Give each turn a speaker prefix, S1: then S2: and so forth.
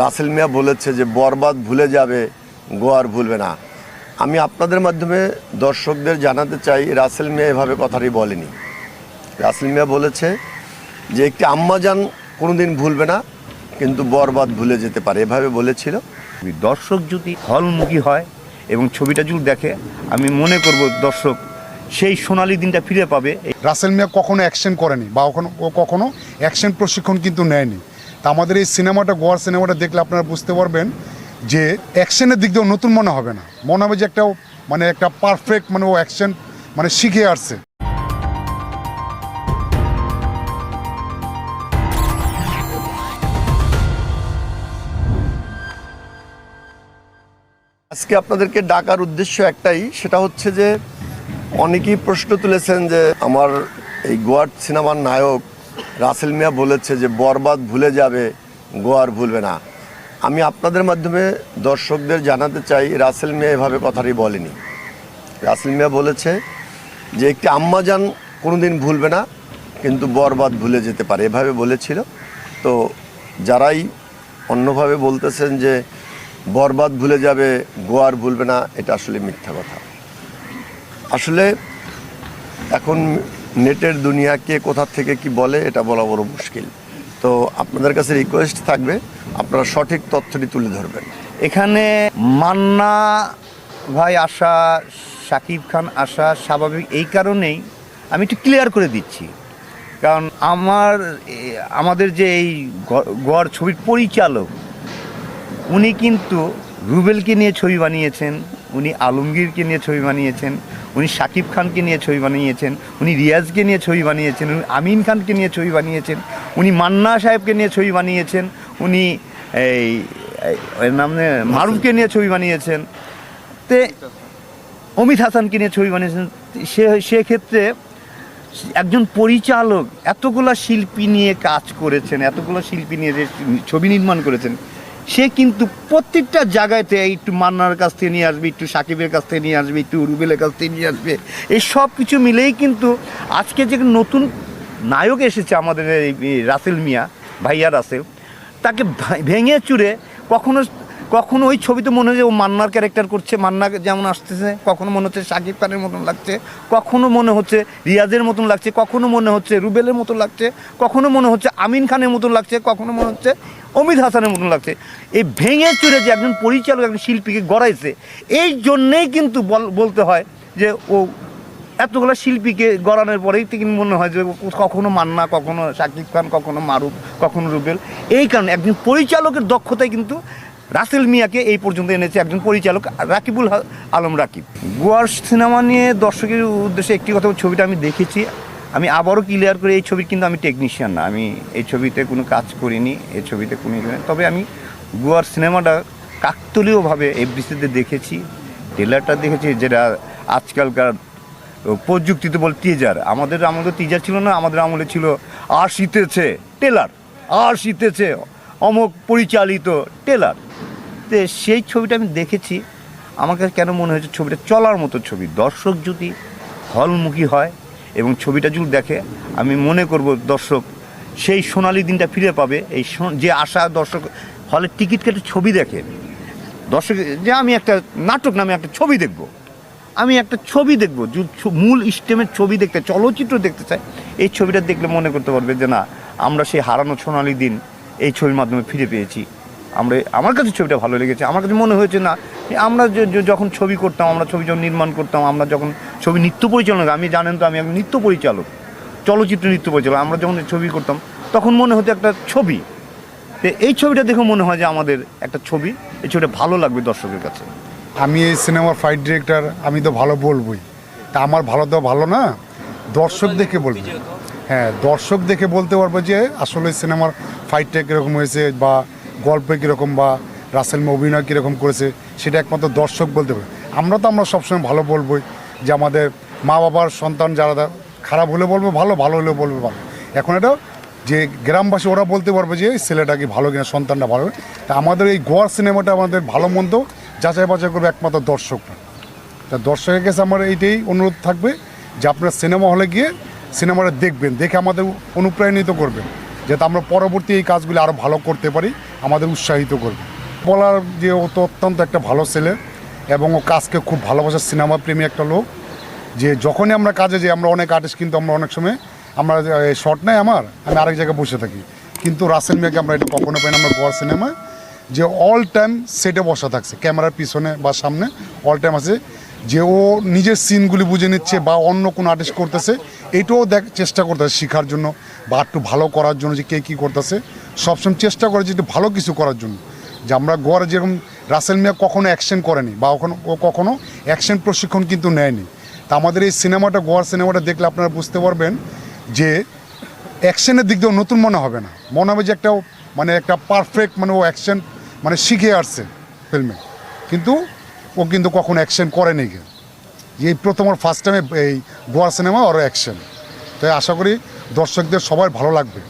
S1: রাসেল মিয়া বলেছে যে বরবাদ ভুলে যাবে গোয়ার ভুলবে না। আমি আপনাদের মাধ্যমে দর্শকদের জানাতে চাই রাসেল মিয়া এভাবে কথাটি বলেনি। রাসেল মিয়া বলেছে যে একটি আম্মাজান কোনোদিন ভুলবে না কিন্তু বরবাদ ভুলে যেতে পারে। এভাবে বলেছিল।
S2: দর্শক যদি হলমুখী হয় এবং ছবিটা যদি দেখে আমি মনে করব দর্শক সেই সোনালি দিনটা ফিরে পাবে।
S3: রাসেল মিয়া কখনো অ্যাকশন করেনি বা কখনো ও কখনো অ্যাকশন প্রশিক্ষণ কিন্তু নেয়নি। তা আমাদের এই সিনেমাটা, গোয়ার সিনেমাটা দেখলে আপনারা বুঝতে পারবেন যে অ্যাকশনের দিক দিয়েও নতুন মনে হবে না। মনে হবে যে একটা মানে একটা পারফেক্ট মানে ও অ্যাকশন মানে শিখে আসছে।
S1: আজকে আপনাদেরকে ডাকার উদ্দেশ্য একটাই, সেটা হচ্ছে যে অনেকেই প্রশ্ন তুলেছেন যে আমার এই গোয়ার সিনেমার নায়ক রাসেল মিয়া বলেছে যে বরবাদ ভুলে যাবে, গোয়ার ভুলবে না। আমি আপনাদের মাধ্যমে দর্শকদের জানাতে চাই, রাসেল মিয়া এভাবে কথাটি বলেনি। রাসেল মিয়া বলেছে যে একটি আম্মাজান কোনোদিন ভুলবে না, কিন্তু বরবাদ ভুলে যেতে পারে। এভাবে বলেছিল। তো যারাই অন্যভাবে বলতেছেন যে বরবাদ ভুলে যাবে, গোয়ার ভুলবে না, এটা আসলে মিথ্যা কথা। আসলে এখন নেটের দুনিয়া কে কোথা থেকে কি বলে, এটা বলা বড় মুশকিল। তো আপনাদের কাছে রিকোয়েস্ট থাকবে, আপনারা সঠিক তথ্যটি তুলে ধরবেন।
S2: এখানে মান্না ভাই আসা শাকিব খান আসা স্বাভাবিক, এই কারণেই আমি একটু ক্লিয়ার করে দিচ্ছি। কারণ আমার, আমাদের যে এই গড় ছবির পরিচালক, উনি কিন্তু রুবেলকে নিয়ে ছবি বানিয়েছেন। উনি আলমগীরকে নিয়ে ছবি বানিয়েছেন, উনি শাকিব খানকে নিয়ে ছবি বানিয়েছেন, উনি রিয়াজকে নিয়ে ছবি বানিয়েছেন, উনি আমিন খানকে নিয়ে ছবি বানিয়েছেন, উনি মান্না সাহেবকে নিয়ে ছবি বানিয়েছেন, উনি এই নাম মারুফকে নিয়ে ছবি বানিয়েছেন। তে অমিত হাসানকে নিয়ে ছবি বানিয়েছেন। সে, সেক্ষেত্রে একজন পরিচালক এতগুলো শিল্পী নিয়ে কাজ করেছেন, এতগুলো শিল্পী নিয়ে যে ছবি নির্মাণ করেছেন সে কিন্তু প্রত্যেকটা জায়গাতে একটু মান্নার কাছ থেকে নিয়ে আসবে, একটু সাকিবের কাছ থেকে নিয়ে আসবে, একটু রুবেলের কাছ থেকে নিয়ে আসবে। এই সব কিছু মিলেই কিন্তু আজকে যে নতুন নায়ক এসেছে আমাদের এই রাসেল মিয়া, ভাইয়া রাসেল, তাকে ভেঙে চুরে কখনো কখনো ওই ছবিতে মনে হয় যে ও মান্নার ক্যারেক্টার করছে, মান্না যেমন আসতেছে, কখনো মনে হচ্ছে শাকিব খানের মতন লাগছে, কখনো মনে হচ্ছে রিয়াজের মতন লাগছে, কখনো মনে হচ্ছে রুবেলের মতন লাগছে, কখনো মনে হচ্ছে আমিন খানের মতন লাগছে, কখনো মনে হচ্ছে অমিত হাসানের মতন লাগছে। এই ভেঙে চুরে যে একজন পরিচালক, একজন শিল্পীকে গড়াইছে, এই জন্যেই কিন্তু বল- বলতে হয় যে ও এতগুলো শিল্পীকে গড়ানোর পরেই থেকে মনে হয় যে কখনো মান্না, কখনো শাকিব খান, কখনো মারুফ, কখনো রুবেল। এই কারণে একজন পরিচালকের দক্ষতায় কিন্তু রাসেল মিয়াকে এই পর্যন্ত এনেছে একজন পরিচালক, রাকিবুল আলম রাকিব। গোয়ার সিনেমা নিয়ে দর্শকের উদ্দেশ্যে একটি কথা ছবিটা আমি দেখেছি। আমি আবারও ক্লিয়ার করে, এই ছবির কিন্তু আমি টেকনিশিয়ান না। আমি এই ছবিতে কোনো কাজ করিনি, এই ছবিতে কোনো ইয়ে তবে আমি গোয়ার সিনেমাটা কাকতলীয়ভাবে এফডিসিতে দেখেছি ট্রেলারটা দেখেছি, যেটা আজকালকার প্রযুক্তিতে বল টিজার আমাদের আমাদের টিজার ছিল না, আমাদের আমলে ছিল আর শীতেছে টেলার আর শীতেছে অমক পরিচালিত টেলার তো সেই ছবিটা আমি দেখেছি। আমার কাছে কেন মনে হয়েছে ছবিটা চলার মতো ছবি? দর্শক যদি হলমুখী হয় এবং ছবিটা যদি দেখে, আমি মনে করব দর্শক সেই সোনালি দিনটা ফিরে পাবে। এই যে আশা দর্শক হলে টিকিট কেটে ছবি দেখে। দর্শক যে আমি একটা নাটক নামে একটা ছবি দেখব। আমি একটা ছবি দেখব। মূল স্টেমের ছবি দেখতে, চলচ্চিত্র দেখতে চাই, এই ছবিটা দেখলে মনে করতে পারবে যে না, আমরা সেই হারানো সোনালি দিন এই ছবির মাধ্যমে ফিরে পেয়েছি। আমরা আমার কাছে ছবিটা ভালো লেগেছে। আমার কাছে মনে হয়েছে না আমরা যখন ছবি করতাম, আমরা ছবি যখন নির্মাণ করতাম, আমরা যখন ছবি নৃত্য পরিচালনা আমি জানেন তো আমি একজন নৃত্য পরিচালক, চলচ্চিত্র নৃত্য পরিচালক, আমরা যখন ছবি করতাম, তখন মনে হতো একটা ছবি। এই ছবিটা দেখে মনে হয় যে আমাদের একটা ছবি, এই ছবিটা ভালো লাগবে দর্শকের কাছে।
S3: আমি এই সিনেমার ফাইট ডিরেক্টর, আমি তো ভালো বলবই। তা আমার ভালো তো ভালো না, দর্শক দেখে বলব। হ্যাঁ দর্শক দেখে বলতে পারব যে আসলে সিনেমার ফাইটটা কীরকম হয়েছে বা গল্পে কীরকম বা রাসেল অভিনয় কীরকম করেছে, সেটা একমাত্র দর্শক বলতে পারে আমরা তো আমরা সবসময় ভালো বলবোই যে আমাদের মা বাবার সন্তান যারা খারাপ হলে বলব, ভালো ভালো হলে বলবে, ভালো। এখন এটা যে গ্রামবাসী ওরা বলতে পারবে যে ছেলেটা কি ভালো কিনা, সন্তানটা ভালো তা আমাদের এই গোয়ার সিনেমাটা আমাদের ভালো মন্দ যাচাই বাছাই করবে একমাত্র দর্শকরা। তা দর্শকের কাছে আমার এইটাই অনুরোধ থাকবে যে আপনার সিনেমা হলে গিয়ে সিনেমাটা দেখবেন, দেখে আমাদের অনুপ্রাণিত করবেন, যাতে আমরা পরবর্তী এই কাজগুলি আরও ভালো করতে পারি, আমাদের উৎসাহিত করবে বলার যে ও তো অত্যন্ত একটা ভালো ছেলে এবং ও কাজকে খুব ভালোবাসার সিনেমা প্রেমী একটা লোক, যে যখনই আমরা কাজে যাই, আমরা অনেক আর্টিস্ট কিন্তু আমরা অনেক সময়, আমরা শর্ট নাই আমার, আমি আরেক জায়গায় বসে থাকি। কিন্তু রাসেল মিয়াকে আমরা এটা কখনো পাই না, আমরা গোয়ার সিনেমায়, যে অল টাইম সেটে বসা থাকছে, ক্যামেরার পিছনে বা সামনে অল টাইম আছে। যে ও নিজের সিনগুলি বুঝে নিচ্ছে বা অন্য কোনো আর্টিস্ট করতেছে এইটাও দেখ, চেষ্টা করতেছে শেখার জন্য বা একটু ভালো করার জন্য যে কে কী করতেছে। সবসময় চেষ্টা করে যে একটু ভালো কিছু করার জন্য। যে আমরা গোয়ার যেরকম রাসেল মিয়া কখনো অ্যাকশন করেনি বা কখনো, ও কখনো অ্যাকশন প্রশিক্ষণ কিন্তু নেয়নি। তা আমাদের এই সিনেমাটা, গোয়ার সিনেমাটা দেখলে আপনারা বুঝতে পারবেন যে অ্যাকশনের দিক দিয়েও নতুন মনে হবে না। মনে হবে যে একটা মানে একটা পারফেক্ট মানে ও অ্যাকশন মানে শিখে আসছে ফিল্মে কিন্তু ও কিন্তু কখনো অ্যাকশন করেনি এই প্রথম ওর ফার্স্ট টাইমে এই গোয়ার সিনেমা ওর অ্যাকশন তাই আশা করি দর্শকদের সবার ভালো লাগবে।